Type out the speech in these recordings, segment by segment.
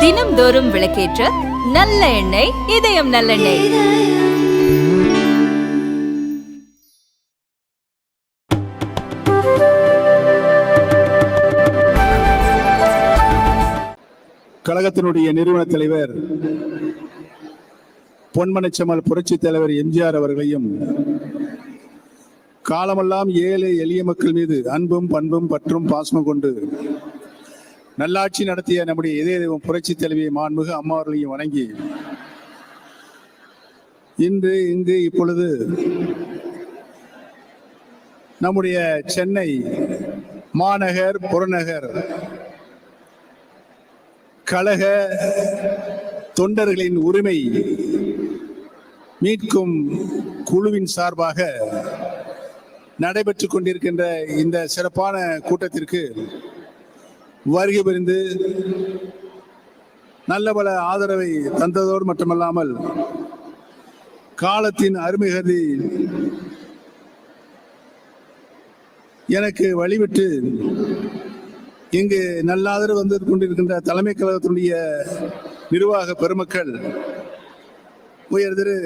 தினம்தோறும் விளக்கேற்ற நல்ல எண்ணெய் இதயம் நல்லெண்ணெய். கழகத்தினுடைய நிறுவன தலைவர் பொன்மனச்செம்மல் புரட்சி தலைவர் எம்ஜிஆர் அவர்களையும் காலமெல்லாம் ஏழை எளிய மக்கள் மீது அன்பும் பண்பும் பற்றும் பாசமும் கொண்டு நல்லாட்சி நடத்திய நம்முடைய இதய தெய்வம் புரட்சி தலைவி மாண்புமிகு அம்மா அவர்களையும் வணங்கி இன்று இங்கு இப்பொழுது நம்முடைய சென்னை மாநகர் புறநகர் கழக தொண்டர்களின் உரிமை மீட்கும் குழுவின் சார்பாக நடைபெற்றுக் கொண்டிருக்கின்ற இந்த சிறப்பான கூட்டத்திற்கு வருகை புரிந்து நல்ல பல ஆதரவை தந்ததோடு மட்டுமல்லாமல் காலத்தின் அருமை கருதி எனக்கு வழிவிட்டு இங்கு நல்ல ஆதரவு வந்து கொண்டிருக்கின்ற தலைமை கழகத்தினுடைய நிர்வாக பெருமக்கள் உயர் திரு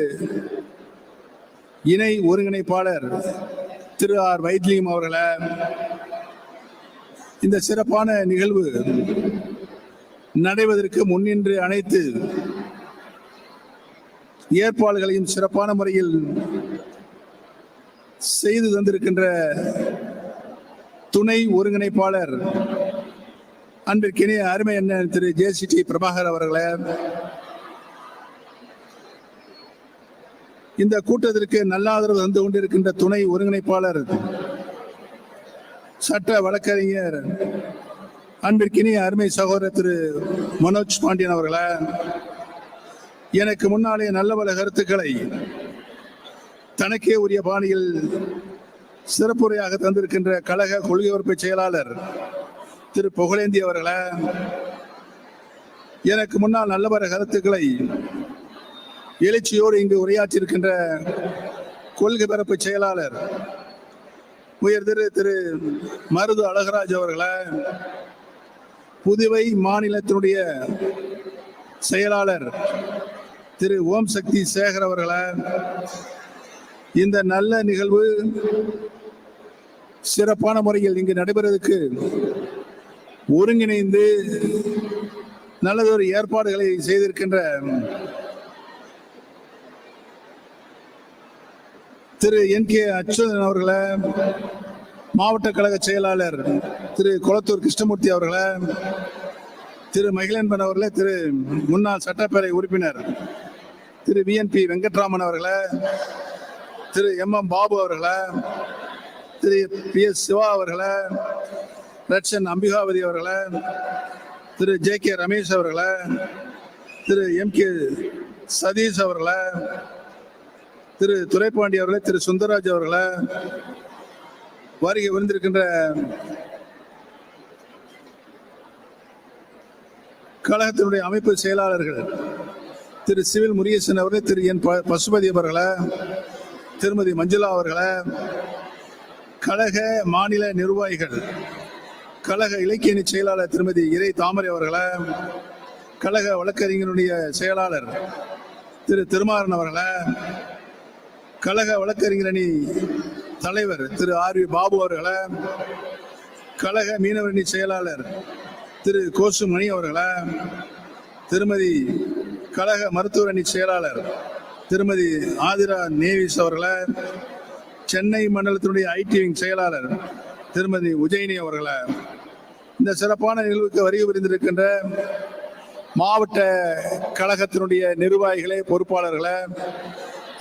இணை ஒருங்கிணைப்பாளர் திரு ஆர் வைத்திலிங்கம் அவர்களை இந்த சிறப்பான நிகழ்வு நடைவதற்கு முன்னின்று அனைத்து ஏற்பாடுகளையும் சிறப்பான முறையில் செய்து தந்திருக்கின்ற துணை ஒருங்கிணைப்பாளர் அன்பிற்கினிய அருமை என்ன திரு டி பிரபாகர் அவர்களே இந்த கூட்டத்திற்கு நல்லாதரவு வந்து தந்து கொண்டிருக்கின்ற துணை ஒருங்கிணைப்பாளர் சட்ட வழக்கறிஞர் அன்பிற்கினிய அருமை சகோதரர் திரு மனோஜ் பாண்டியன் அவர்களே எனக்கு முன்னாலே நல்ல பல கருத்துக்களை தனக்கே உரிய பாணியில் சிறப்புரையாக தந்திருக்கின்ற கழக கொள்கை உறுப்பு செயலாளர் திரு புகழேந்தி அவர்களே எனக்கு முன்னால் நல்ல பல கருத்துக்களை எழுச்சியோடு இங்கு உரையாற்றியிருக்கின்ற கொள்கை பரப்பு செயலாளர் உயர் திரு திரு மருது அழகராஜ் அவர்களை புதுவை மாநிலத்தினுடைய செயலாளர் திரு ஓம் சக்தி சேகர் அவர்களை இந்த நல்ல நிகழ்வு சிறப்பான முறையில் இங்கு நடைபெறுவதற்கு ஒருங்கிணைந்து நல்லதொரு ஏற்பாடுகளை செய்திருக்கின்ற திரு என் கே அச்சுதன் அவர்களை மாவட்ட கழக செயலாளர் திரு குளத்தூர் கிருஷ்ணமூர்த்தி அவர்களை திரு மகிழன்பன் அவர்களே திரு முன்னாள் சட்டப்பேரவை உறுப்பினர் திரு விஎன்பி வெங்கட்ராமன் அவர்களை திரு எம் எம் பாபு அவர்களை திரு பி எஸ் சிவா அவர்களை ரட்சன் அம்பிகாவதி அவர்களை திரு ஜே கே ரமேஷ் அவர்களை திரு எம் கே சதீஷ் அவர்களை திரு துரைப்பாண்டி அவர்களே திரு சுந்தரராஜ் அவர்களை வருகை வந்திருக்கின்ற கழகத்தினுடைய அமைப்பு செயலாளர்கள் திரு சிவில் முருகேசன் அவர்களே திரு என் ப- பசுபதி அவர்களை திருமதி மஞ்சுளா அவர்களை கழக மாநில நிர்வாகிகள் கழக இலக்கியணி செயலாளர் திருமதி இறை தாமரை அவர்களை கழக வழக்கறிஞருடைய செயலாளர் திரு திருமாறன் அவர்களை கழக வழக்கறிஞர் அணி தலைவர் திரு ஆர் வி பாபு அவர்களை கழக மீனவரணி செயலாளர் திரு கோசுமணி அவர்களை திருமதி கழக மருத்துவர் அணி செயலாளர் திருமதி ஆதிரா நேவிஸ் அவர்களை சென்னை மண்டலத்தினுடைய ஐடிவிங் செயலாளர் திருமதி உஜயினி அவர்களை இந்த சிறப்பான நிகழ்வுக்கு வருகை புரிந்திருக்கின்ற மாவட்ட கழகத்தினுடைய நிர்வாகிகளே பொறுப்பாளர்களை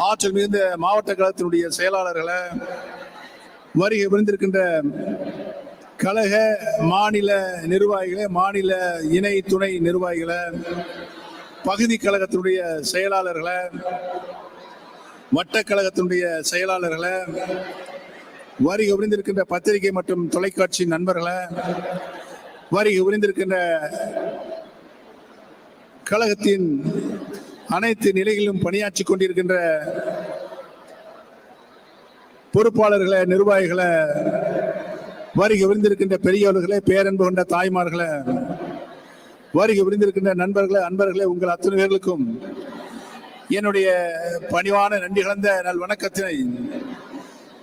ஆற்றல் மிகுந்த மாவட்ட கழகத்தினுடைய செயலாளர்களை வருகை புரிந்திருக்கின்ற கழக மாநில நிர்வாகிகளை மாநில இணை துணை நிர்வாகிகளை பகுதி கழகத்தினுடைய செயலாளர்களை வட்டக்கழகத்தினுடைய செயலாளர்களை வருகை புரிந்திருக்கின்ற பத்திரிகை மற்றும் தொலைக்காட்சி நண்பர்களை வருகை புரிந்திருக்கின்ற கழகத்தின் அனைத்து நிலைகளிலும் பணியாற்றி கொண்டிருக்கின்ற பொறுப்பாளர்களை நிர்வாகிகளை வருகை விருந்திருக்கின்ற பெரியவர்களே பேரன்பு கொண்ட தாய்மார்களே வருகை விருந்திருக்கின்ற நண்பர்களே அன்பர்களே உங்கள் அத்தனை பேர்களுக்கும் என்னுடைய பணிவான நன்றி கலந்த நல் வணக்கத்தினை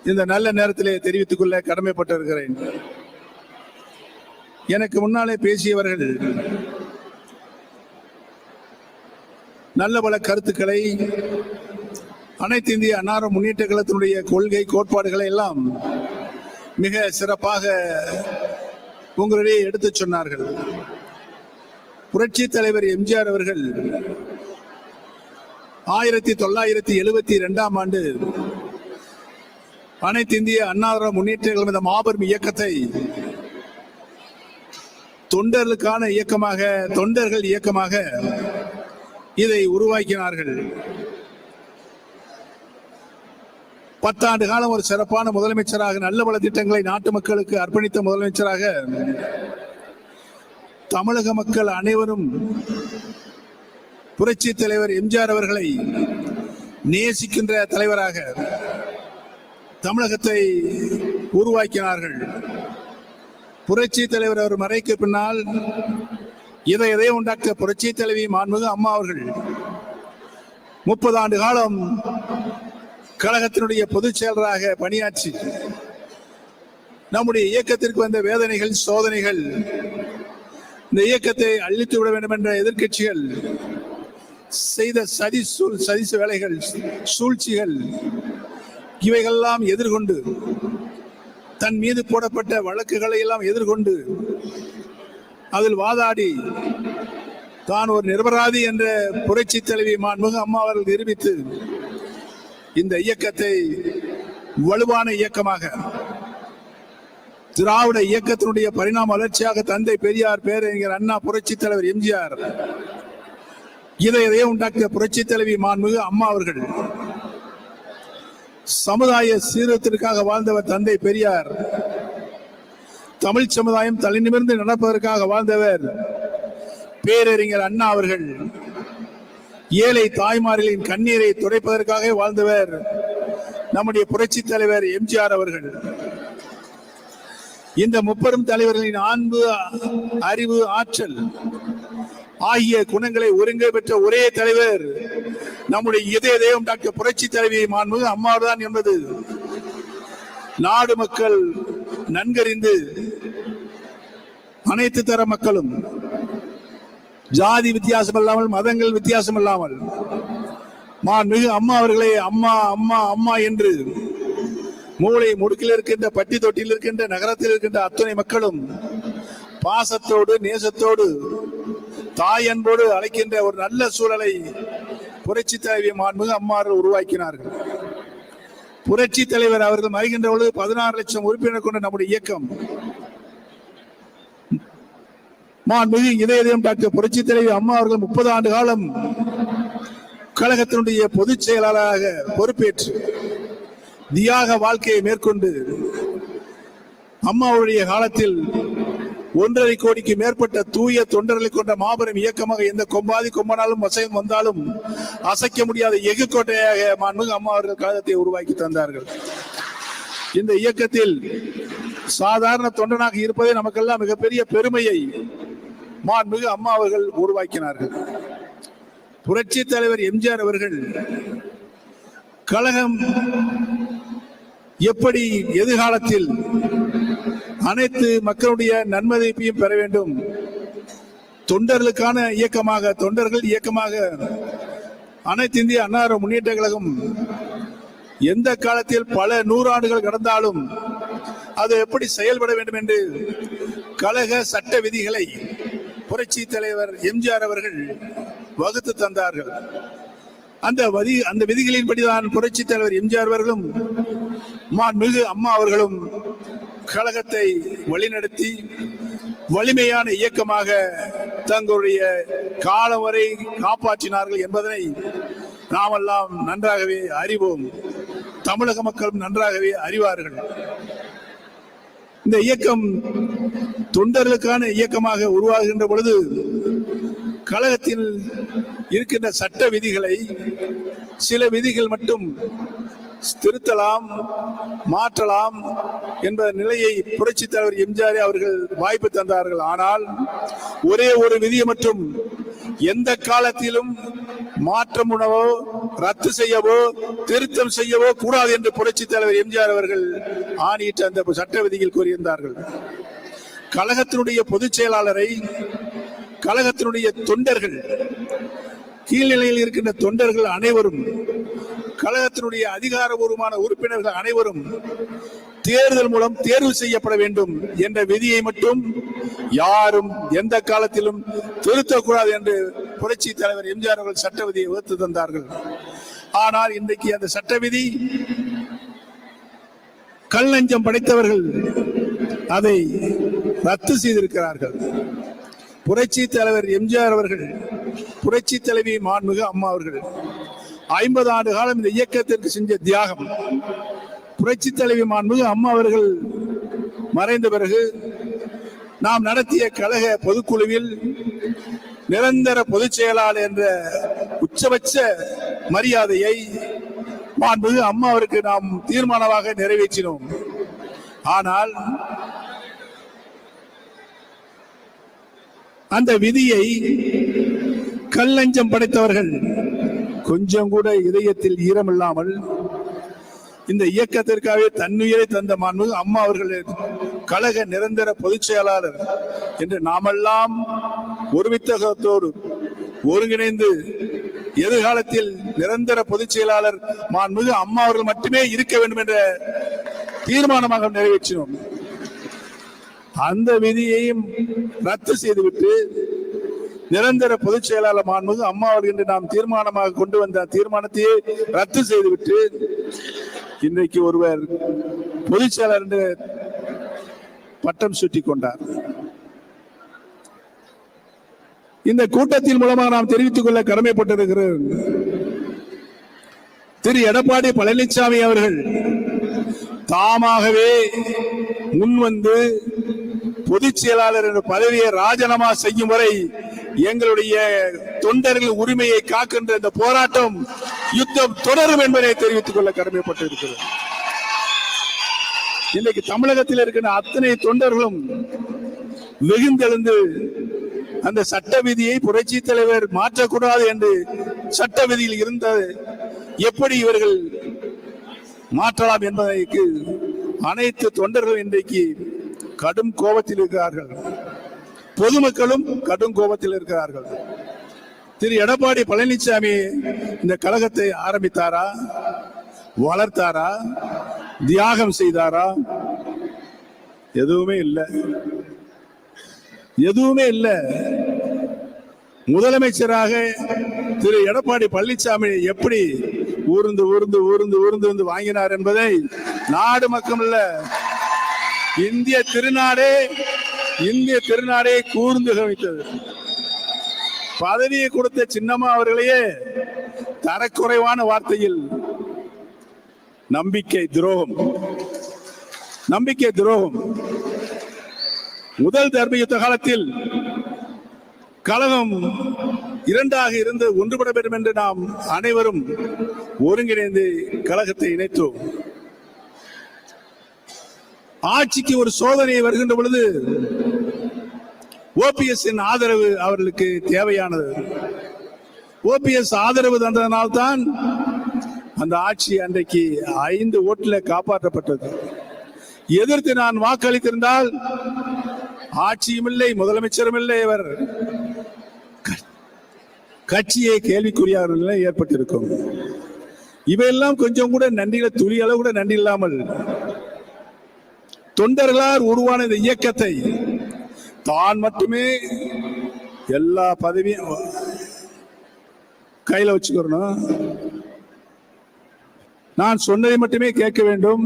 இந்த நல்ல நேரத்திலே தெரிவித்துக் கொள்ள கடமைப்பட்டிருக்கிறேன். எனக்கு முன்னாலே பேசியவர்கள் நல்ல பல கருத்துக்களை அனைத்து இந்திய அன்னார முன்னேற்ற கழகத்தினுடைய கொள்கை கோட்பாடுகளை எல்லாம் மிக சிறப்பாக உங்களிடையே எடுத்துச் சொன்னார்கள். புரட்சி தலைவர் எம்ஜிஆர் அவர்கள் ஆயிரத்தி தொள்ளாயிரத்தி எழுபத்தி இரண்டாம் ஆண்டு அனைத்து இந்திய அன்னார முன்னேற்ற கழகம் இந்த மாபெரும் இயக்கத்தை தொண்டர்களுக்கான இயக்கமாக தொண்டர்கள் இயக்கமாக இதை உருவாக்கினார்கள். பத்தாண்டு காலம் ஒரு சிறப்பான முதலமைச்சராக நல்ல பல திட்டங்களை நாட்டு மக்களுக்கு அர்ப்பணித்த முதலமைச்சராக தமிழக மக்கள் அனைவரும் புரட்சி தலைவர் எம்ஜிஆர் அவர்களை நேசிக்கின்ற தலைவராக தமிழகத்தை உருவாக்கினார்கள். புரட்சி தலைவர் அவர் மறைக்கு பின்னால் இதை எதை உண்டாக்க புரட்சி தலைவி மாண்புமிகு அம்மா அவர்கள் முப்பது ஆண்டு காலம் கழகத்தினுடைய பொதுச் செயலராக பணியாற்றி நம்முடைய இயக்கத்திற்கு வந்த வேதனைகள் சோதனைகள் இந்த இயக்கத்தை அழித்து விட வேண்டும் என்ற எதிர்க்கட்சிகள் செய்த சதி சூழ் சதிசு வேலைகள் சூழ்ச்சிகள் இவைகள்லாம் எதிர்கொண்டு தன் மீது போடப்பட்ட வழக்குகளை எல்லாம் எதிர்கொண்டு அதில் வாதாடி தான் ஒரு நிரபராதி என்ற புரட்சி தலைவி மாண்புமிகு அம்மா அவர்கள் நிரூபித்து இந்த இயக்கத்தை வலுவான இயக்கமாக திராவிட இயக்கத்தினுடைய பரிணாம வளர்ச்சியாக தந்தை பெரியார் பேரறிஞர் அண்ணா புரட்சி தலைவர் எம்ஜிஆர் இதை இதையே உண்டாக்கிய புரட்சி தலைவி மாண்புமிகு அம்மா அவர்கள் சமுதாய சீரத்திற்காக வாழ்ந்தவர் தந்தை பெரியார் தமிழ் சமுதாயம் தலைநிமிர்ந்து நடப்பதற்காக வாழ்ந்தவர் பேரறிஞர் அண்ணா அவர்கள். ஏழை தாய்மார்களின் கண்ணீரை துடைப்பதற்காக வாழ்ந்தவர் நம்முடைய புரட்சி தலைவர் எம்ஜிஆர் அவர்கள். இந்த முப்பெரும் தலைவர்களின் அன்பு அறிவு ஆற்றல் ஆகிய குணங்களை ஒருங்கே பெற்ற ஒரே தலைவர் நம்முடைய இதய தெய்வம் டாக்டர் புரட்சி தலைவி மாண்புமிகு அம்மாதான் என்பது நாடு மக்கள் நன்கறிந்து அனைத்து தர மக்களும் ஜாதி வித்தியாசம் இல்லாமல் மதங்கள் வித்தியாசம் இல்லாமல் மிகு அம்மா அவர்களே அம்மா அம்மா அம்மா என்று மூளை முடுக்கில் இருக்கின்ற பட்டி தொட்டியில் இருக்கின்ற நகரத்தில் இருக்கின்ற அத்துணை மக்களும் பாசத்தோடு நேசத்தோடு தாய் அன்போடு அழைக்கின்ற ஒரு நல்ல சூழலை புரட்சி தலைவி மாண்புமிகு அம்மாறு உருவாக்கினார்கள். புரட்சி தலைவர் அவர்கள் மறைகின்ற பொழுது பதினாறு லட்சம் உறுப்பினர் கொண்ட நம்முடைய இயக்கம். மாண்புமிகு இதயம் டாக்டர் புரட்சி தலைவி அம்மா அவர்கள் முப்பது ஆண்டு காலம் கழகத்தினுடைய பொதுச் செயலாளராக பொறுப்பேற்று தியாக வாழ்க்கையை மேற்கொண்டு அம்மாவுடைய காலத்தில் ஒன்றரை கோடிக்கு மேற்பட்ட தூய தொண்டர்களை கொண்ட மாபெரும் இயக்கமாக எந்த கொம்பாதி கொம்பனாலும் வசயம் வந்தாலும் அசைக்க முடியாத எஃகு கோட்டையாக மாண்புமிகு அம்மா அவர்கள் கழகத்தை உருவாக்கி தந்தார்கள். இந்த இயக்கத்தில் சாதாரண தொண்டனாக இருப்பதே நமக்கெல்லாம் மிகப்பெரிய பெருமையை மாண்புமிகு அம்மா அவர்கள் உருவாக்கினார்கள். புரட்சி தலைவர் எம்ஜிஆர் அவர்கள் கழகம் எப்படி எதிர்காலத்தில் அனைத்து மக்களுடைய நன்மதிப்பையும் பெற வேண்டும். தொண்டர்களுக்கான இயக்கமாக தொண்டர்கள் இயக்கமாக அனைத்து இந்திய அன்னார முன்னேற்ற கழகம் எந்த காலத்தில் பல நூறாண்டுகள் கடந்தாலும் அது எப்படி செயல்பட வேண்டும் என்று கழக சட்ட விதிகளை புரட்சி தலைவர் எம்ஜிஆர் அவர்கள் வகுத்து தந்தார்கள். அந்த வதி அந்த விதிகளின்படிதான் புரட்சி தலைவர் எம்ஜிஆர் அவர்களும் மாண்புமிகு அம்மா அவர்களும் கழகத்தை வழிநடத்தி வலிமையான இயக்கமாக தங்களுடைய காலம் வரை காப்பாற்றினார்கள் என்பதனை நாமெல்லாம் நன்றாகவே அறிவோம். தமிழக மக்களும் நன்றாகவே அறிவார்கள். இந்த இயக்கம் தொண்டர்களுக்கான இயக்கமாக உருவாகின்ற பொழுது கழகத்தில் இருக்கின்ற சட்ட விதிகளை சில விதிகள் மட்டும் திருத்தலாம் மாற்றலாம் என்ற நிலையை புரட்சி தலைவர் எம்ஜிஆர் அவர்கள் வாய்ப்பு தந்தார்கள். ஆனால் ஒரே ஒரு விதியை மட்டும் எந்த காலத்திலும் மாற்றம் உணவோ ரத்து செய்யவோ திருத்தம் செய்யவோ கூடாது என்று புரட்சி தலைவர் எம்ஜிஆர் அவர்கள் ஆணையிட்ட அந்த சட்ட விதியில் கூறியிருந்தார்கள். கழகத்தினுடைய பொதுச் செயலாளரை கழகத்தினுடைய தொண்டர்கள் கீழ்நிலையில் இருக்கின்ற தொண்டர்கள் அனைவரும் கழகத்தினுடைய அதிகாரபூர்வமான உறுப்பினர்கள் அனைவரும் தேர்தல் மூலம் தேர்வு செய்யப்பட வேண்டும் என்ற விதியை மட்டும் யாரும் எந்த காலத்திலும் திருத்தக்கூடாது என்று புரட்சி தலைவர் எம்ஜிஆர் அவர்கள் சட்ட விதியை வகுத்து தந்தார்கள். ஆனால் இன்றைக்கு அந்த சட்ட விதி கல் நெஞ்சம் படைத்தவர்கள் அதை ரத்து செய்திருக்கிறார்கள். புரட்சி தலைவர் எம்ஜிஆர் அவர்கள் புரட்சி தலைவி மாண்புமிகு அம்மா அவர்கள் ஐம்பது ஆண்டு காலம் இந்த இயக்கத்திற்கு செஞ்ச தியாகம். புரட்சி தலைவி மாண்புமிகு அம்மா அவர்கள் மறைந்த பிறகு நாம் நடத்திய கழக பொதுக்குழுவில் நிரந்தர பொதுச் செயலாளர் என்ற உச்சபட்ச மரியாதையை மாண்புமிகு அம்மா அவருக்கு நாம் தீர்மானமாக நிறைவேற்றினோம். ஆனால் அந்த விதியை கல்லஞ்சம் படைத்தவர்கள் கொஞ்சம் கூட இதயத்தில் ஈரமில்லாமல் இந்த இயக்கத்திற்காகவே தன்னுயிரை தந்த மாண்பு அம்மா அவர்கள் கழக நிரந்தர பொதுச் செயலாளர் என்று நாமெல்லாம் ஒருமித்தகத்தோடு ஒருங்கிணைந்து எதிர்காலத்தில் நிரந்தர பொதுச் செயலாளர் மாண்புமிகு அம்மா அவர்கள் மட்டுமே இருக்க வேண்டும் என்ற தீர்மானமாக நிறைவேற்றினோம். அந்த விதியையும் ரத்து செய்துவிட்டு நிரந்தர பொதுச் செயலாளர் மாண்புமிகு அம்மா அவர்கள் என்று நாம் தீர்மானமாக கொண்டு வந்த தீர்மானத்தையே ரத்து செய்துவிட்டு இன்றைக்கு ஒருவர் பொதுச் செயலர் என்று பட்டம் சுட்டி கொண்டார். இந்த கூட்டத்தின் மூலமாக நாம் தெரிவித்துக் கொள்ள கடமைப்பட்டிருக்கிறோம். திரு எடப்பாடி பழனிசாமி அவர்கள் தாமாகவே முன்வந்து பொதுச் செயலாளர் என்ற பதவியை ராஜினாமா செய்யும் வரை எங்களுடைய தொண்டர்கள் உரிமையை காக்கின்ற இந்த போராட்டம் யுத்தம் தொடரும் என்பதை தெரிவித்துக் கொள்ள கடமைப்பட்டிருக்கிறது இன்னைக்கு தமிழகத்தில் இருக்கின்ற அத்தனை தொண்டர்களும் வெகுந்தெழுந்து அந்த சட்ட விதியை புரட்சி தலைவர் மாற்றக்கூடாது என்று சட்ட விதியில் இருந்த எப்படி இவர்கள் மாற்றலாம் என்பதற்கு அனைத்து தொண்டர்களும் இன்றைக்கு கடும் கோபத்தில் இருக்கிறார்கள். பொதுமக்களும் கடும் கோபத்தில் இருக்கிறார்கள். திரு. எடப்பாடி பழனிசாமி இந்த கழகத்தை ஆரம்பித்தாரா? வளர்த்தாரா? தியாகம் செய்தாரா? எதுவுமே இல்லை. எதுவுமே இல்லை. முதலமைச்சராக திரு. எடப்பாடி பழனிசாமி எப்படி ஊர்ந்து ஊர்ந்து ஊர்ந்து ஊர்ந்து வந்து வாங்கினார் என்பதை நாடு மக்கள் இந்திய திருநாடே இந்திய திருநாடே கூர்ந்து கவித்தது. பதவியை கொடுத்த சின்னம்மா அவர்களையே தரக்குறைவான வார்த்தையில் நம்பிக்கை துரோகம். நம்பிக்கை துரோகம். முதல் தர்ம யுத்த காலத்தில் கழகம் இரண்டாக இருந்து ஒன்றுபட வேண்டும் என்று நாம் அனைவரும் ஒருங்கிணைந்து கழகத்தை இணைத்தோம். ஆட்சிக்கு ஒரு சோதனை வருகின்ற பொழுது ஓபிஎஸ் ஆதரவு அவர்களுக்கு தேவையானது. ஓபிஎஸ் ஆதரவு தந்ததனால்தான் அந்த ஆட்சி அன்றைக்கு ஐந்து ஓட்டுல காப்பாற்றப்பட்டது. எதிர்த்து நான் வாக்களித்திருந்தால் ஆட்சியும் இல்லை முதலமைச்சரும் இல்லை இவர் க- கட்சியை கேள்விக்குறியாகிற நிலை ஏற்பட்டிருக்கும். இவையெல்லாம் கொஞ்சம் கூட நன்றியில துளி அளவு கூட நன்றி இல்லாமல் தொண்டர்களால் உருவான இந்த இயக்கத்தை தான் மட்டுமே எல்லா பதவியும் கையில வச்சுக்கிறணும். நான் சொன்னதை மட்டுமே கேட்க வேண்டும்.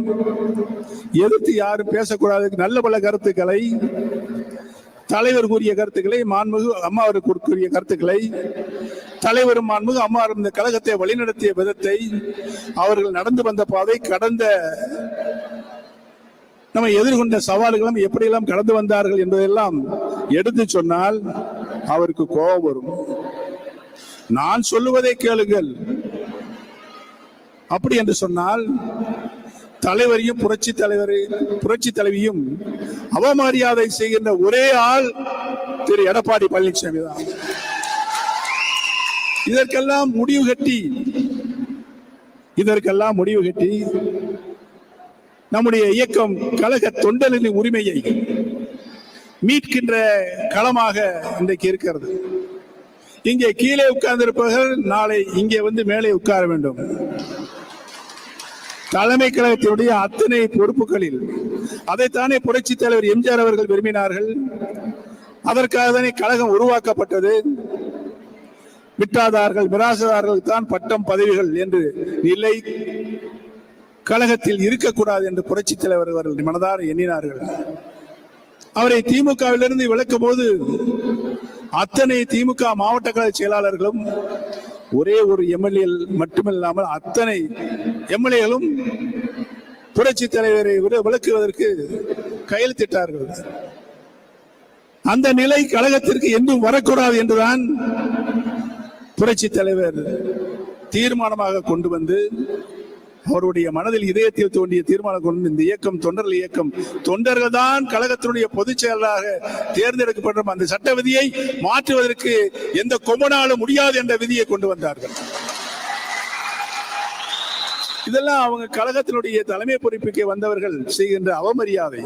எதிர்த்து யாரும் பேசக்கூடாது. நல்ல பல கருத்துக்களை தலைவர் கூறிய கருத்துக்களை மாண்புகு அம்மா கூறிய கருத்துக்களை தலைவரும் மாண்புகு அம்மா இந்த கழகத்தை வழிநடத்திய விதத்தை அவர்கள் நடந்து வந்த பாதை கடந்த நம்ம எதிர்கொண்ட சவால்களும் எப்படியெல்லாம் கடந்து வந்தார்கள் என்பதெல்லாம் எடுத்து சொன்னால் அவருக்கு கோபம் வரும். நான் சொல்லுவதை கேளுங்கள். அப்படி என்று சொன்னால் தலைவரையும் புரட்சி தலைவரை புரட்சி தலைவியும் அவமரியாதை செய்கின்ற ஒரே ஆள் திரு எடப்பாடி பழனிசாமி தான். இதற்கெல்லாம் முடிவு கட்டி இதற்கெல்லாம் முடிவு கட்டி நம்முடைய இயக்கம் கழக தொண்டலின் உரிமையை மீட்கின்ற களமாக இன்றைக்கு இருக்கிறது. இங்கே கீழே உட்கார்ந்திருப்பவர்கள் நாளை இங்கே வந்து மேலே உட்கார வேண்டும். தலைமை கழகத்தினுடைய அத்தனை பொறுப்புகளில் அதைத்தானே புரட்சி தலைவர் எம்ஜிஆர் அவர்கள் விரும்பினார்கள். அதற்காக தானே கழகம் உருவாக்கப்பட்டது. விட்டாதார்கள் மிராசதார்கள் தான் பட்டம் பதவிகள் என்று இல்லை கழகத்தில் இருக்கக்கூடாது என்று புரட்சி தலைவர் அவர்கள் மனதார எண்ணினார்கள். அவரை திமுகவிலிருந்து விளக்கும் போது அத்தனை திமுக மாவட்ட கழக செயலாளர்களும் ஒரே ஒரு எம்எல்ஏ மட்டுமில்லாமல் அத்தனை எம்எல்ஏகளும் புரட்சி தலைவரை விட விளக்குவதற்கு கையெழுத்திட்டார்கள். அந்த நிலை கழகத்திற்கு என்றும் வரக்கூடாது என்றுதான் புரட்சி தலைவர் தீர்மானமாக கொண்டு வந்து அவருடைய மனதில் இதயத்தில் தோன்றிய தீர்மானம் கொண்டு இந்த இயக்கம் தொண்டர்கள் இயக்கம் தொண்டர்கள் தான் கழகத்தினுடைய பொதுச் செயலராக தேர்ந்தெடுக்கப்பட்ட அந்த சட்ட விதியை மாற்றுவதற்கு எந்த கொம்பனாலும் முடியாது என்ற விதியை கொண்டு வந்தார்கள். இதெல்லாம் அவங்க கழகத்தினுடைய தலைமை பொறுப்புக்கு வந்தவர்கள் செய்கின்ற அவமரியாதை.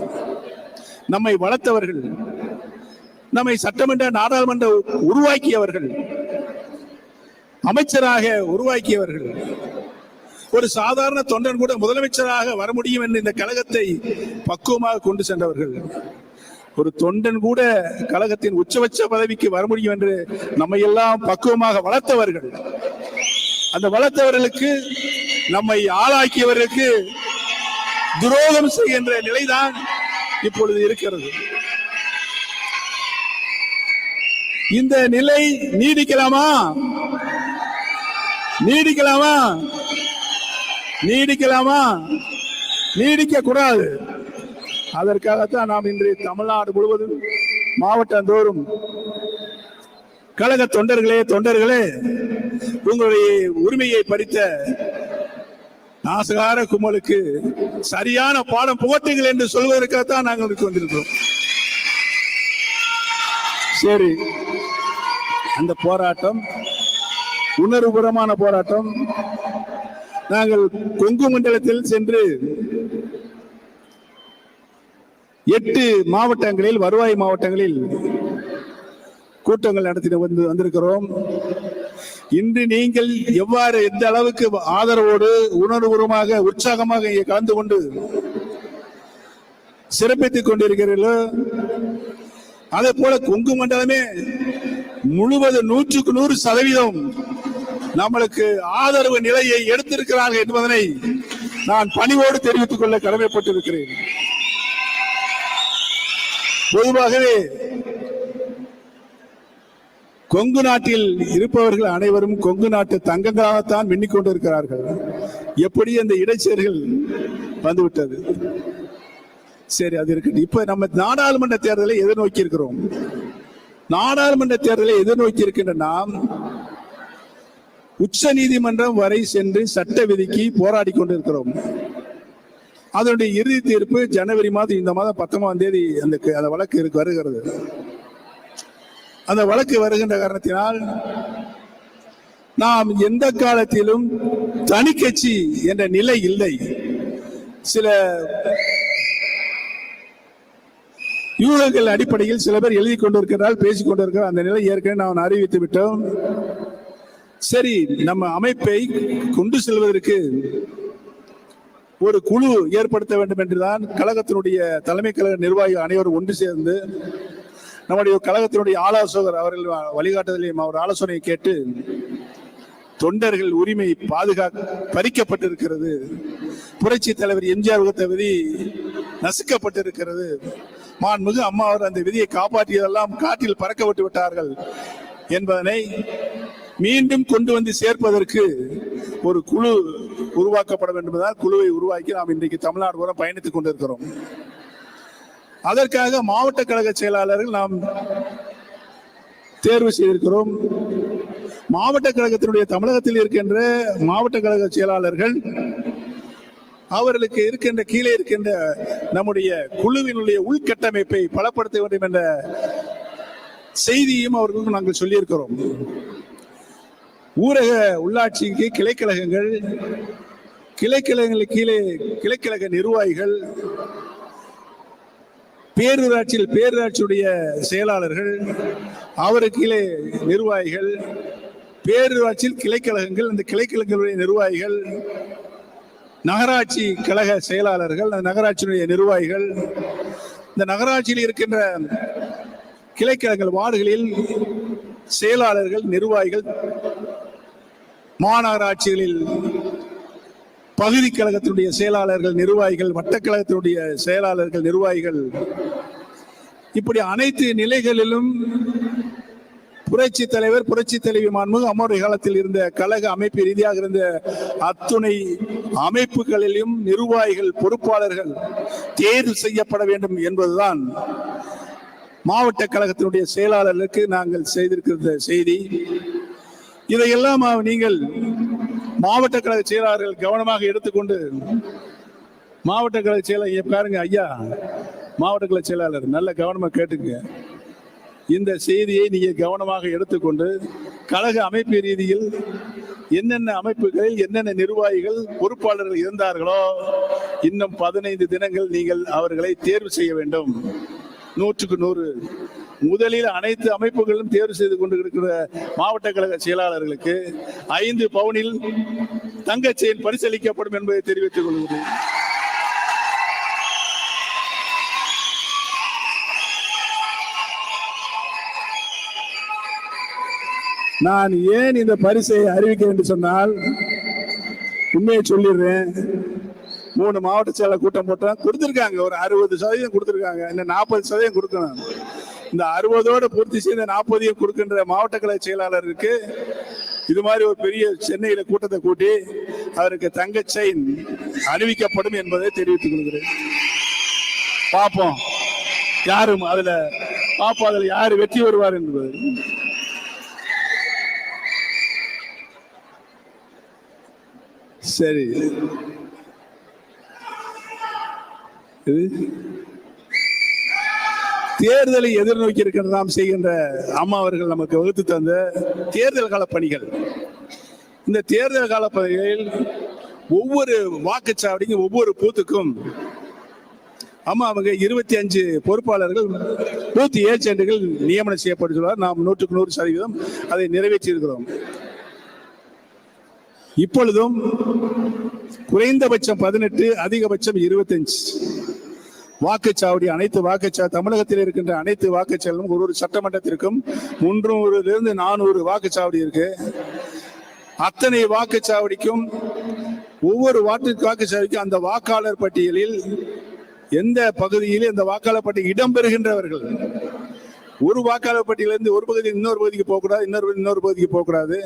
நம்மை வளர்த்தவர்கள் நம்மை சட்டமன்ற நாடாளுமன்ற உருவாக்கியவர்கள் அமைச்சராக உருவாக்கியவர்கள் ஒரு சாதாரண தொண்டன் கூட முதலமைச்சராக வர முடியும் என்று இந்த கழகத்தை பக்குவமாக கொண்டு சென்றவர்கள். ஒரு தொண்டன் கூட கழகத்தின் உச்சபட்ச பதவிக்கு வர முடியும் என்று நம்மை எல்லாம் பக்குவமாக வளர்த்தவர்கள். அந்த வளர்த்தவர்களுக்கு நம்மை ஆளாக்கியவர்களுக்கு துரோகம் செய்கின்ற நிலைதான் இப்பொழுது இருக்கிறது. இந்த நிலை நீடிக்கலாமா? நீடிக்கலாமா? நீடிக்கலாமா? நீடிக்க கூடாது அதற்காகத்தான் நாம் இன்று தமிழ்நாடு முழுவதும் மாவட்டந்தோறும் கழக தொண்டர்களே தொண்டர்களே உங்களுடைய உரிமையை பறித்த நாசகார கும்பலுக்கு சரியான பாடம் புகட்டுங்கள் என்று சொல்வதற்காகத்தான் நாங்கள் இங்கு வந்திருக்கிறோம். சரி அந்த போராட்டம் உணர்வுபுறமான போராட்டம் நாங்கள் கொங்கு மண்டலத்தில் சென்று எட்டு மாவட்டங்களில் வருவாய் மாவட்டங்களில் கூட்டங்கள் நடத்தி வந்து வந்திருக்கிறோம். இன்று நீங்கள் எவ்வாறு எந்த அளவுக்கு ஆதரவோடு உணர்வுபூர்வமாக உற்சாகமாக இங்கே கலந்து கொண்டு சிறப்பித்துக் கொண்டிருக்கிறீர்களோ அதே போல கொங்கு மண்டலமே முழுவதும் நூற்றுக்கு நூறு சதவீதம் நம்மளுக்கு ஆதரவு நிலையை எடுத்திருக்கிறார்கள் என்பதனை நான் பணிவோடு தெரிவித்துக் கொள்ள கடமைப்பட்டிருக்கிறேன். பொதுவாகவே கொங்கு நாட்டில் இருப்பவர்கள் அனைவரும் கொங்கு நாட்டு தங்கங்களாகத்தான் எண்ணிக்கொண்டிருக்கிறார்கள் எப்படி அந்த இடைச்சேர்கள் வந்துவிட்டது? சரி அது இருக்கு இப்ப நம்ம நாடாளுமன்ற தேர்தலை எதிர்நோக்கி இருக்கிறோம் நாடாளுமன்ற தேர்தலை எதிர்நோக்கி இருக்கின்ற நாம் உச்ச நீதிமன்றம் வரை சென்று சட்ட விதிக்கு போராடி கொண்டிருக்கிறோம். அதனுடைய இறுதி தீர்ப்பு ஜனவரி மாதம் இந்த மாதம் பத்தொன்பதாம் தேதி அந்த அந்த வழக்கு இருக்கு வருகிறது. அந்த வழக்கு வருகின்ற காரணத்தினால் நாம் எந்த காலத்திலும் தனி கட்சி என்ற நிலை இல்லை. சில யூகங்கள் அடிப்படையில் சில பேர் எழுதி கொண்டிருக்கிறார்கள் பேசிக் கொண்டிருக்கிறார் அந்த நிலை ஏற்கனவே நாம் அறிவித்து விட்டோம். சரி நம்ம அமைப்பை கொண்டு செல்வதற்கு ஒரு குழு ஏற்படுத்த வேண்டும் என்றுதான் கழகத்தினுடைய தலைமை கழக நிர்வாகிகள் அனைவரும் ஒன்று சேர்ந்து நம்முடைய கழகத்தினுடைய ஆலோசகர் அவர்கள் வழிகாட்டுதலையும் அவர் ஆலோசனையை கேட்டு தொண்டர்கள் உரிமை பாதுகா பறிக்கப்பட்டிருக்கிறது. புரட்சி தலைவர் எம்ஜிஆர் வகுத்த விதி நசுக்கப்பட்டிருக்கிறது. மாண்புமிகு அம்மா அவர் அந்த விதியை காப்பாற்றியதெல்லாம் காற்றில் பறக்க விட்டு விட்டார்கள் என்பதனை மீண்டும் கொண்டு வந்து சேர்ப்பதற்கு ஒரு குழு உருவாக்கப்பட வேண்டும் என்பதால் குழுவை உருவாக்கி நாம் இன்றைக்கு தமிழ்நாடு பூரா பயணித்துக் கொண்டிருக்கிறோம். அதற்காக மாவட்ட கழக செயலாளர்கள் நாம் தேர்வு செய்திருக்கிறோம். மாவட்ட கழகத்தினுடைய தமிழகத்தில் இருக்கின்ற மாவட்ட கழக செயலாளர்கள் அவர்களுக்கு இருக்கின்ற கீழே இருக்கின்ற நம்முடைய குழுவினுடைய உள்கட்டமைப்பை பலப்படுத்த வேண்டும் என்ற செய்தியும் அவர்களுக்கு நாங்கள் சொல்லியிருக்கிறோம். ஊரக உள்ளாட்சிக்கு கிளைக்கழகங்கள் கிளைக்கழகங்களுக்கு கீழே கிளைக்கழக நிர்வாகிகள் பேரூராட்சியில் பேரூராட்சியுடைய செயலாளர்கள் அவருக்கு கீழே நிர்வாகிகள் பேரூராட்சியில் கிளைக்கழகங்கள் அந்த கிளைக்கழகங்களுடைய நிர்வாகிகள் நகராட்சி கழக செயலாளர்கள் அந்த நகராட்சியினுடைய நிர்வாகிகள் இந்த நகராட்சியில் இருக்கின்ற கிளைக்கழகங்கள் வார்டுகளில் செயலாளர்கள் நிர்வாகிகள் மாநகராட்சிகளில் பகுதி கழகத்தினுடைய செயலாளர்கள் நிர்வாகிகள் வட்டக்கழகத்தினுடைய செயலாளர்கள் நிர்வாகிகள் இப்படி அனைத்து நிலைகளிலும் புரட்சி தலைவர் புரட்சி தலைவி மாண்புமிகு அம்மாவுடைய காலத்தில் இருந்த கழக அமைப்பு ரீதியாக இருந்த அத்துணை அமைப்புகளிலும் நிர்வாகிகள் பொறுப்பாளர்கள் தேர்வு செய்யப்பட வேண்டும் என்பதுதான் மாவட்ட கழகத்தினுடைய செயலாளர்களுக்கு நாங்கள் செய்திருக்கிற செய்தி. இதையெல்லாம் நீங்கள் மாவட்ட கழக செயலாளர்கள் கவனமாக எடுத்துக்கொண்டு மாவட்ட கழக செயலாளர் பாருங்க ஐயா. மாவட்ட கழக செயலாளர் நல்ல கவனமாக கேட்டுங்க இந்த செய்தியை நீங்கள் கவனமாக எடுத்துக்கொண்டு கழக அமைப்பு ரீதியில் என்னென்ன அமைப்புகளில் என்னென்ன நிர்வாகிகள் பொறுப்பாளர்கள் இருந்தார்களோ இன்னும் பதினைந்து தினங்கள் நீங்கள் அவர்களை தேர்வு செய்ய வேண்டும். நூற்றுக்கு நூறு முதலில் அனைத்து அமைப்புகளும் தேர்வு செய்து கொண்டிருக்கிற மாவட்ட கழக செயலாளர்களுக்கு ஐந்து பவுனில் தங்கச்செயின் பரிசளிக்கப்படும் என்பதை தெரிவித்துக் கொள்கிறேன். நான் ஏன் இந்த பரிசை அறிவிக்கிறேன் என்று சொன்னால் உண்மையை சொல்லிடுறேன். மூணு மாவட்ட செயலர் கூட்டம் போட்டோம் கொடுத்துருக்காங்க ஒரு அறுபது சதவீதம் கொடுத்துருக்காங்க இன்னும் நாற்பது சதவீதம் கொடுக்கணும். இந்த அறுபதோடு பூர்த்தி செய்த நாற்பதையும் கொடுக்கின்ற மாவட்ட கலை செயலாளருக்கு இது மாதிரி ஒரு பெரிய சென்னையில கூட்டத்தை கூட்டி அவருக்கு தங்க செயின் அறிவிக்கப்படும் என்பதை தெரிவித்துக் கொள்கிறேன். பார்ப்போம். யாரும் அதுல பார்ப்போம். அதுல யாரு வெற்றி வருவார் என்பது. சரி. இது தேர்தலை எதிர்நோக்கி இருக்கிற நாம் செய்கின்ற அம்மா அவர்கள் நமக்கு வகுத்து தந்த தேர்தல் கால பணிகள். இந்த தேர்தல் கால பணிகளில் ஒவ்வொரு வாக்குச்சாவடிக்கும் ஒவ்வொரு பூத்துக்கும் அம்மா அவங்க இருபத்தி அஞ்சு பொறுப்பாளர்கள் பூத் ஏஜென்ட்டுகள் நியமனம் செய்யப்பட்டுள்ளார் நாம் நூற்றுக்கு நூறு சதவீதம் அதை நிறைவேற்றியிருக்கிறோம். இப்பொழுதும் குறைந்தபட்சம் பதினெட்டு அதிகபட்சம் இருபத்தஞ்சு. வாக்குச்சாவடி அனைத்து வாக்குச்சா தமிழகத்தில் இருக்கின்ற அனைத்து வாக்குச்சாவடியும் ஒரு ஒரு சட்டமன்றத்திற்கும் முன்னூறுலேருந்து நானூறு வாக்குச்சாவடி இருக்கு. அத்தனை வாக்குச்சாவடிக்கும் ஒவ்வொரு வாக்கு வாக்குச்சாவடிக்கும் அந்த வாக்காளர் பட்டியலில் எந்த பகுதியில் இந்த வாக்காளர் பட்டியல் இடம்பெறுகின்றவர்கள்? ஒரு வாக்காளர் பட்டியலிருந்து ஒரு பகுதி இன்னொரு பகுதிக்கு போகக்கூடாது இன்னொரு பகுதி இன்னொரு பகுதிக்கு போகக்கூடாது.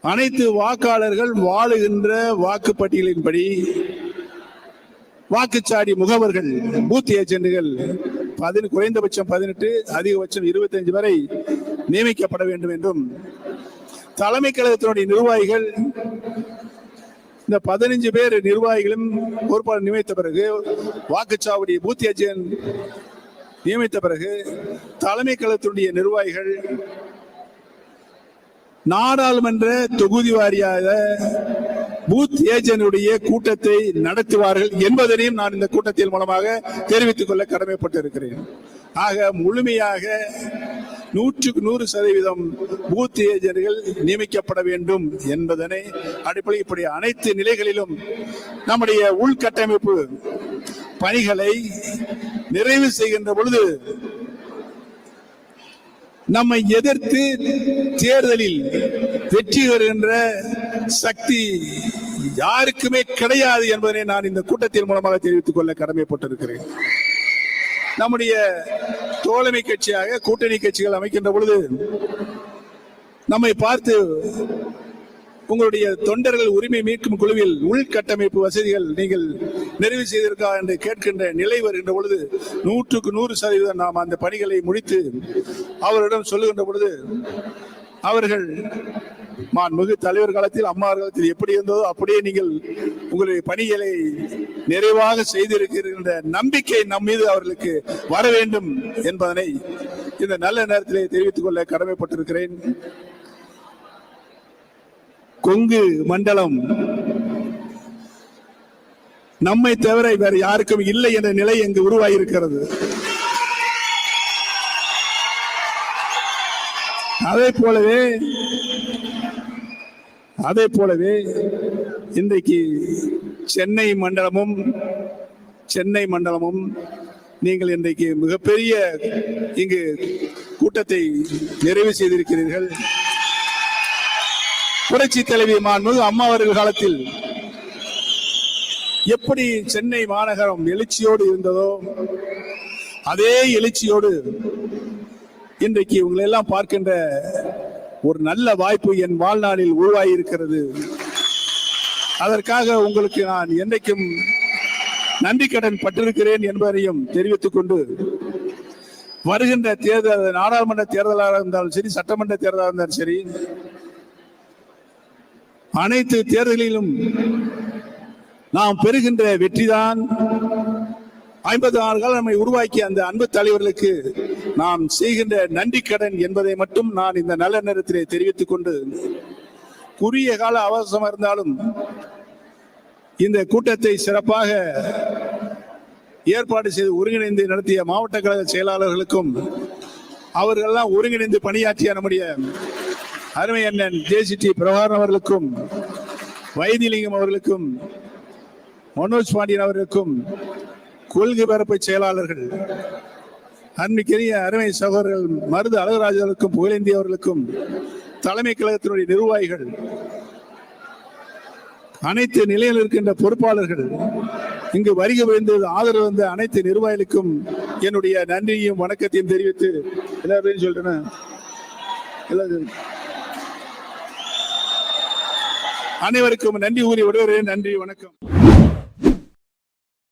அனைத்து வாக்காளர்கள் வாழுகின்ற வாக்குப்பட்டியலின்படி வாக்குச்சாடி முகவர்கள் பூத் ஏஜென்ட்டுகள் பதின குறைந்தபட்சம் பதினெட்டு அதிகபட்சம் இருபத்தஞ்சு வரை நியமிக்கப்பட வேண்டும் என்றும் தலைமை கழகத்தினுடைய நிர்வாகிகள் இந்த பதினஞ்சு பேர் நிர்வாகிகளும் பொறுப்பாளர் நியமித்த பிறகு வாக்குச்சாவடி பூத் ஏஜென்ட் நியமித்த பிறகு தலைமை கழகத்தினுடைய நிர்வாகிகள் நாடாளுமன்ற தொகுதி வாரியாக பூத் ஏஜனுடைய கூட்டத்தை நடத்துவார்கள் என்பதனையும் நான் இந்த கூட்டத்தின் மூலமாக தெரிவித்துக் கொள்ள கடமைப்பட்டிருக்கிறேன். ஆக முழுமையாக நூற்றுக்கு நூறு சதவீதம் பூத் ஏஜென்ட்கள் நியமிக்கப்பட வேண்டும் என்பதனை அடிப்படையில் இப்படி அனைத்து நிலைகளிலும் நம்முடைய உள்கட்டமைப்பு பணிகளை நிறைவு செய்கின்ற பொழுது நம்மை எதிர்த்து தேர்தலில் வெற்றி பெறுகின்ற சக்தி யாருக்குமே கிடையாது என்பதனை நான் இந்த கூட்டத்தின் மூலமாக தெரிவித்துக் கொள்ள கடமைப்பட்டிருக்கிறேன். நம்முடைய தோழமை கட்சியாக கூட்டணி கட்சிகள் அமைக்கின்ற பொழுது நம்மை பார்த்து உங்களுடைய தொண்டர்கள் உரிமை மீட்கும் குழுவில் உள்கட்டமைப்பு வசதிகள் நீங்கள் நிறைவு செய்திருக்கா என்று கேட்கின்ற நிலை வருகின்ற பொழுது நூற்றுக்கு நூறு சதவீதம் நாம் அந்த பணிகளை முடித்து அவரிடம் சொல்லுகின்ற பொழுது அவர்கள் மாண்புமிகு தலைவர் காலத்தில் அம்மா காலத்தில் எப்படி இருந்ததோ அப்படியே நீங்கள் உங்களுடைய பணிகளை நிறைவாக செய்திருக்கிற நம்பிக்கை நம் மீது அவர்களுக்கு வர வேண்டும் என்பதனை இந்த நல்ல நேரத்திலே தெரிவித்துக் கொள்ள கடமைப்பட்டிருக்கிறேன். கொங்கு மண்டலம். நம்மை தவிர வேறு யாருக்கும் இல்லை என்ற நிலை இங்கு உருவாகியிருக்கிறது. அதே போலவே அதே போலவே இன்றைக்கு சென்னை மண்டலமும் சென்னை மண்டலமும் நீங்கள் இன்றைக்கு மிகப்பெரிய இங்கு கூட்டத்தை நிறைவு செய்திருக்கிறீர்கள். புரட்சி தலைவி மாண்புமிகு அம்மா அவர்கள் காலத்தில் எப்படி சென்னை மாநகரம் எழுச்சியோடு இருந்ததோ அதே எழுச்சியோடு இன்றைக்கு உங்களை எல்லாம் பார்க்கின்ற ஒரு நல்ல வாய்ப்பு என் வாழ்நாளில் உருவாகியிருக்கிறது அதற்காக உங்களுக்கு நான் என்றைக்கும் நன்றி கடன் பட்டிருக்கிறேன் என்பதையும் தெரிவித்துக் கொண்டு வருகின்ற தேர்தல் நாடாளுமன்ற தேர்தலாக இருந்தாலும் சரி சட்டமன்ற தேர்தலாக இருந்தாலும் சரி அனைத்து தேர்தலிலும் நாம் பெறுகின்ற வெற்றிதான் ஐம்பது ஆண்டுகள் நம்மை உருவாக்கிய அந்த அன்பு தலைவர்களுக்கு நாம் செய்கின்ற நன்றி கடன் என்பதை மட்டும் நான் இந்த நல்ல நேரத்திலே தெரிவித்துக் கொண்டு குறுகிய கால அவசரம் இருந்தாலும் இந்த கூட்டத்தை சிறப்பாக ஏற்பாடு செய்து ஒருங்கிணைந்து நடத்திய மாவட்ட கழக செயலாளர்களுக்கும் அவர்களெல்லாம் ஒருங்கிணைந்து பணியாற்றிய நம்முடைய அருமை அண்ணன் ஜேசிடி பிரபாகரன் அவர்களுக்கும் வைத்திலிங்கம் அவர்களுக்கும் மனோஜ் பாண்டியன் அவர்களுக்கும் கொள்கை பரப்பு செயலாளர்கள் அன்பிற்குரிய அருமை சகோதரர்கள் மருது அழகராஜர்களுக்கும் புகழேந்தி அவர்களுக்கும் தலைமை கழகத்தினுடைய நிர்வாகிகள் அனைத்து நிலையில் இருக்கின்ற பொறுப்பாளர்கள் இங்கு வருகை புரிந்து ஆதரவு வந்த அனைத்து நிர்வாகிகளுக்கும் என்னுடைய நன்றியும் வணக்கத்தையும் தெரிவித்து எல்லாரும் சொல்றேன் அனைவருக்கும் நன்றி கூறி விடுகிறேன் நன்றி வணக்கம்.